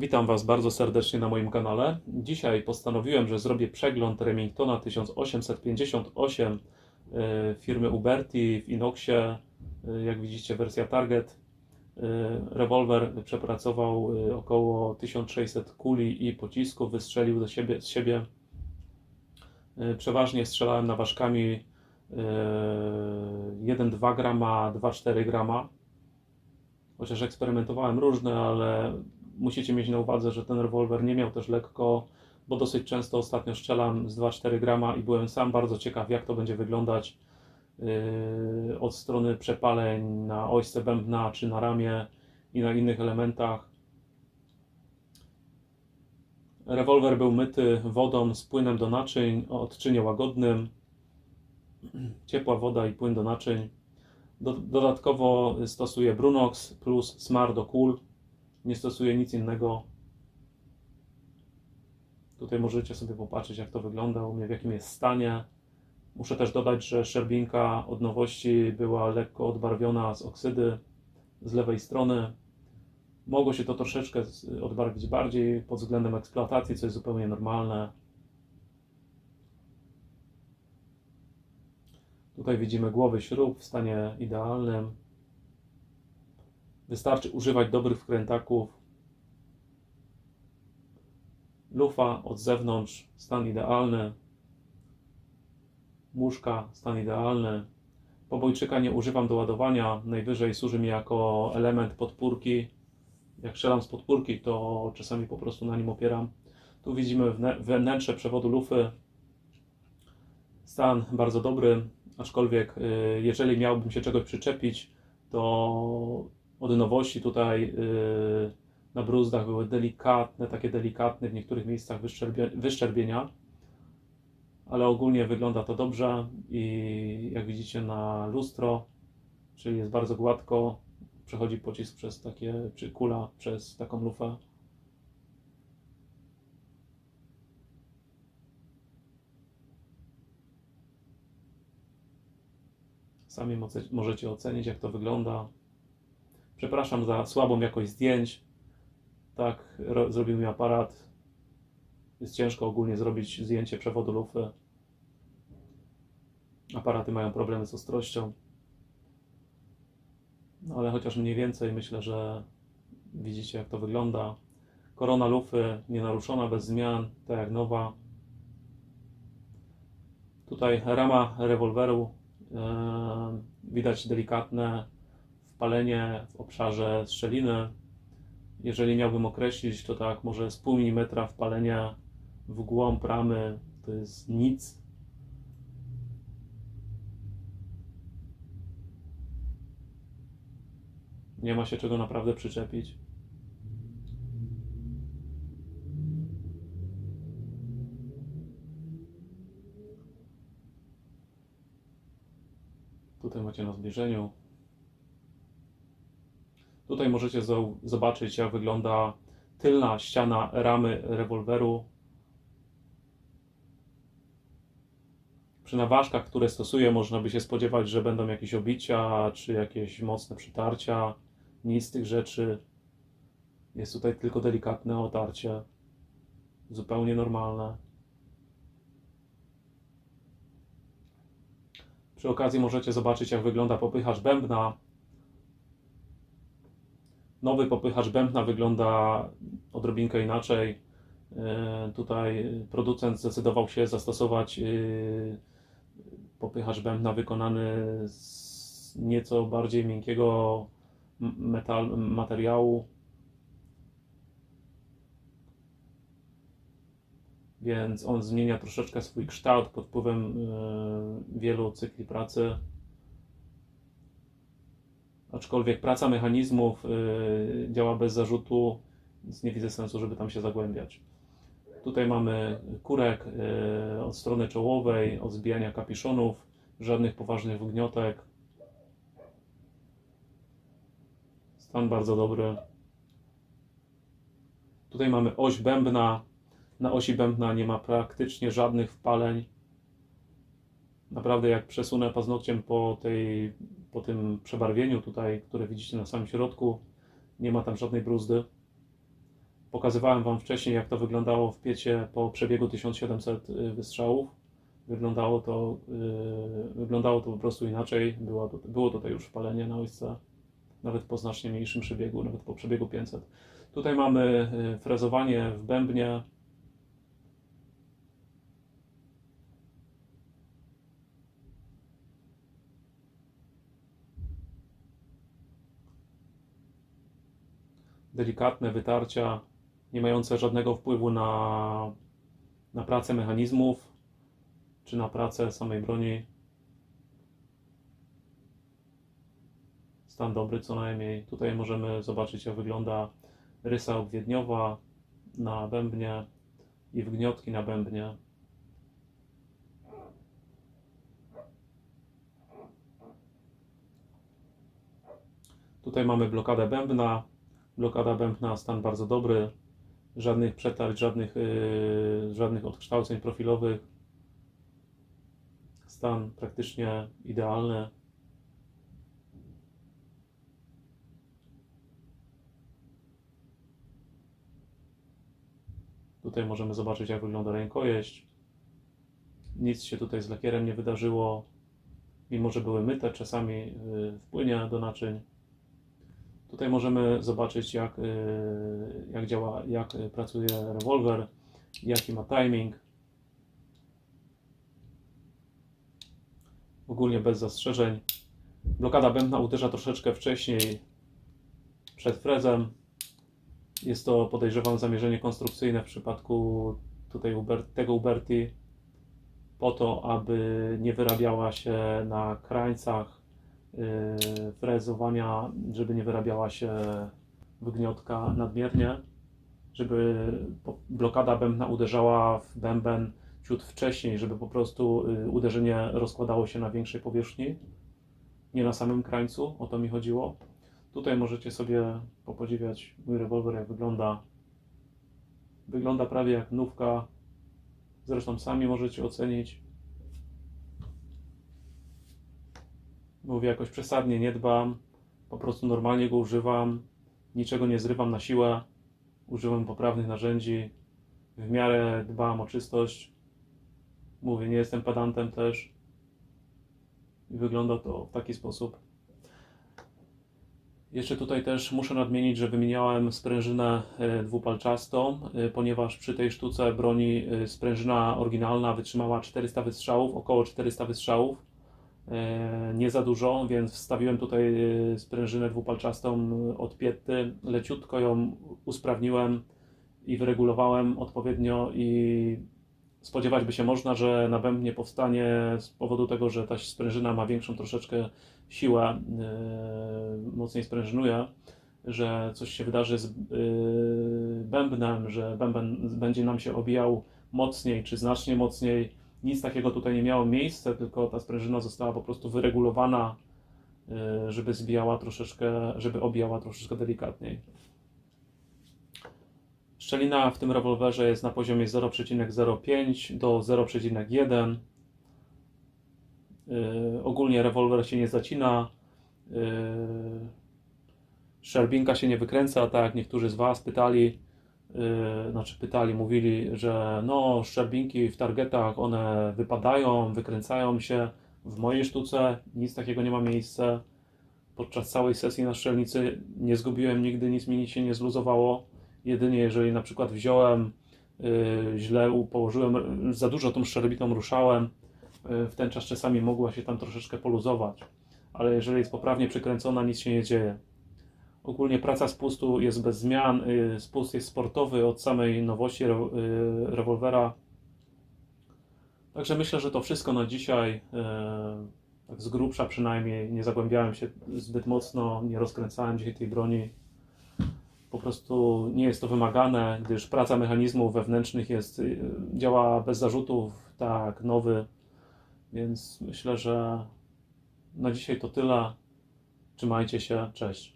Witam Was bardzo serdecznie na moim kanale. Dzisiaj postanowiłem, że zrobię przegląd Remingtona 1858 e, firmy Uberti w Inoxie. E, Jak widzicie, wersja Target. E, Rewolwer przepracował około 1600 kuli i pocisków, wystrzelił do siebie, z siebie. Przeważnie strzelałem naważkami e, 1,2 grama, 2,4 grama. Chociaż eksperymentowałem różne, ale musicie mieć na uwadze, że ten rewolwer nie miał też lekko, bo dosyć często ostatnio strzelam z 2-4 grama i byłem sam bardzo ciekaw, jak to będzie wyglądać yy, od strony przepaleń na ośce bębna, czy na ramię i na innych elementach. Rewolwer był myty wodą z płynem do naczyń o odczynie łagodnym. Ciepła woda i płyn do naczyń. Do, dodatkowo stosuję Brunox plus Smar do kul. Nie stosuję nic innego. Tutaj możecie sobie popatrzeć, jak to wygląda u mnie, w jakim jest stanie. Muszę też dodać, że szczerbinka od nowości była lekko odbarwiona z oksydy z lewej strony. Mogło się to troszeczkę odbarwić bardziej pod względem eksploatacji, co jest zupełnie normalne. Tutaj widzimy głowy śrub w stanie idealnym. Wystarczy używać dobrych wkrętaków. Lufa od zewnątrz, stan idealny. Muszka, stan idealny. Pobojczyka nie używam do ładowania, najwyżej służy mi jako element podpórki. Jak strzelam z podpórki, to czasami po prostu na nim opieram. Tu widzimy wnętrze przewodu lufy. Stan bardzo dobry, aczkolwiek y, jeżeli miałbym się czegoś przyczepić, to od nowości tutaj yy, na bruzdach były delikatne, takie delikatne w niektórych miejscach wyszczerbie, wyszczerbienia, ale ogólnie wygląda to dobrze i jak widzicie na lustro, czyli jest bardzo gładko, przechodzi pocisk przez takie, czy kula przez taką lufę. Sami możecie ocenić, jak to wygląda. Przepraszam za słabą jakość zdjęć. Tak ro- zrobił mi aparat. Jest ciężko ogólnie zrobić zdjęcie przewodu lufy. Aparaty mają problemy z ostrością. No ale chociaż mniej więcej myślę, że widzicie jak to wygląda. Korona lufy nienaruszona, bez zmian, tak jak nowa. Tutaj rama rewolweru. e, widać delikatne wpalenie w obszarze strzeliny. Jeżeli miałbym określić, to tak, może z pół milimetra wpalenia w głąb ramy to jest nic. Nie ma się czego naprawdę przyczepić. Tutaj macie na zbliżeniu. Tutaj możecie zo- zobaczyć, jak wygląda tylna ściana ramy rewolweru. Przy naważkach, które stosuję, można by się spodziewać, że będą jakieś obicia czy jakieś mocne przytarcia. Nic z tych rzeczy. Jest tutaj tylko delikatne otarcie. Zupełnie normalne. Przy okazji możecie zobaczyć, jak wygląda popychacz bębna. Nowy popychacz bębna wygląda odrobinkę inaczej. E, Tutaj producent zdecydował się zastosować e, popychacz bębna wykonany z nieco bardziej miękkiego metal, materiału. Więc on zmienia troszeczkę swój kształt pod wpływem e, wielu cykli pracy. Aczkolwiek praca mechanizmów y, działa bez zarzutu, więc nie widzę sensu, żeby tam się zagłębiać. Tutaj mamy kurek y, od strony czołowej, od zbijania kapiszonów, żadnych poważnych wgniotek. Stan bardzo dobry. Tutaj mamy oś bębna. Na osi bębna nie ma praktycznie żadnych wpaleń. Naprawdę jak przesunę paznokciem po, tej, po tym przebarwieniu tutaj, które widzicie na samym środku, nie ma tam żadnej bruzdy. Pokazywałem Wam wcześniej, jak to wyglądało w piecie po przebiegu 1700 wystrzałów. Wyglądało to, yy, wyglądało to po prostu inaczej. Było, było tutaj już palenie na ojce, nawet po znacznie mniejszym przebiegu, nawet po przebiegu 500. Tutaj mamy yy, frezowanie w bębnie. Delikatne wytarcia, nie mające żadnego wpływu na, na pracę mechanizmów czy na pracę samej broni. Stan dobry co najmniej. Tutaj możemy zobaczyć jak wygląda rysa obwiedniowa na bębnie i wgniotki na bębnie. Tutaj mamy blokadę bębna. Blokada bębna, stan bardzo dobry. Żadnych przetarć, żadnych, yy, żadnych odkształceń profilowych. Stan praktycznie idealny. Tutaj możemy zobaczyć, jak wygląda rękojeść. Nic się tutaj z lakierem nie wydarzyło, mimo że były myte czasami yy, w płynie do naczyń. Tutaj możemy zobaczyć, jak, yy, jak działa, jak pracuje rewolwer, jaki ma timing. Ogólnie bez zastrzeżeń. Blokada bębna uderza troszeczkę wcześniej przed frezem. Jest to podejrzewam zamierzenie konstrukcyjne w przypadku tutaj tego Uberti po to, aby nie wyrabiała się na krańcach frezowania, żeby nie wyrabiała się wygniotka nadmiernie, żeby blokada bębna uderzała w bęben ciut wcześniej, żeby po prostu y, uderzenie rozkładało się na większej powierzchni, nie na samym krańcu, o to mi chodziło. Tutaj możecie sobie popodziwiać mój rewolwer, jak wygląda. Wygląda prawie jak nówka, zresztą sami możecie ocenić. Mówię, jakoś przesadnie nie dbam, po prostu normalnie go używam, niczego nie zrywam na siłę, używam poprawnych narzędzi, w miarę dbam o czystość. Mówię, nie jestem pedantem też. I wygląda to w taki sposób. Jeszcze tutaj też muszę nadmienić, że wymieniałem sprężynę e, dwupalczastą, e, ponieważ przy tej sztuce broni e, sprężyna oryginalna wytrzymała 400 wystrzałów, około 400 wystrzałów. E, Nie za dużo, więc wstawiłem tutaj e, sprężynę dwupalczastą od Pietty. Leciutko ją usprawniłem i wyregulowałem odpowiednio i spodziewać by się można, że na bębnie powstanie z powodu tego, że ta sprężyna ma większą troszeczkę siłę, yy, mocniej sprężynuje, że coś się wydarzy z bębnem, że bęben będzie nam się obijał mocniej czy znacznie mocniej. Nic takiego tutaj nie miało miejsca, tylko ta sprężyna została po prostu wyregulowana, yy, żeby zbijała troszeczkę, żeby obijała troszeczkę delikatniej. Szczelina w tym rewolwerze jest na poziomie 0,05 do 0,1. Yy, ogólnie rewolwer się nie zacina. Yy, szerbinka się nie wykręca, tak jak niektórzy z Was pytali. Yy, znaczy pytali, mówili, że no szczerbinki w targetach one wypadają, wykręcają się. W mojej sztuce nic takiego nie ma miejsca. Podczas całej sesji na strzelnicy nie zgubiłem nigdy, nic mi się nie zluzowało. Jedynie jeżeli na przykład wziąłem y, źle, położyłem, y, za dużo tą szczerbitą ruszałem, y, w ten czas czasami mogła się tam troszeczkę poluzować. Ale jeżeli jest poprawnie przykręcona, nic się nie dzieje. Ogólnie praca spustu jest bez zmian. y, Spust jest sportowy od samej nowości y, rewolwera. Także myślę, że to wszystko na dzisiaj. y, Tak z grubsza przynajmniej. Nie zagłębiałem się zbyt mocno, nie rozkręcałem dzisiaj tej broni po prostu nie jest to wymagane, gdyż praca mechanizmów wewnętrznych jest, działa bez zarzutów, tak, nowy, więc myślę, że na dzisiaj to tyle. Trzymajcie się, cześć.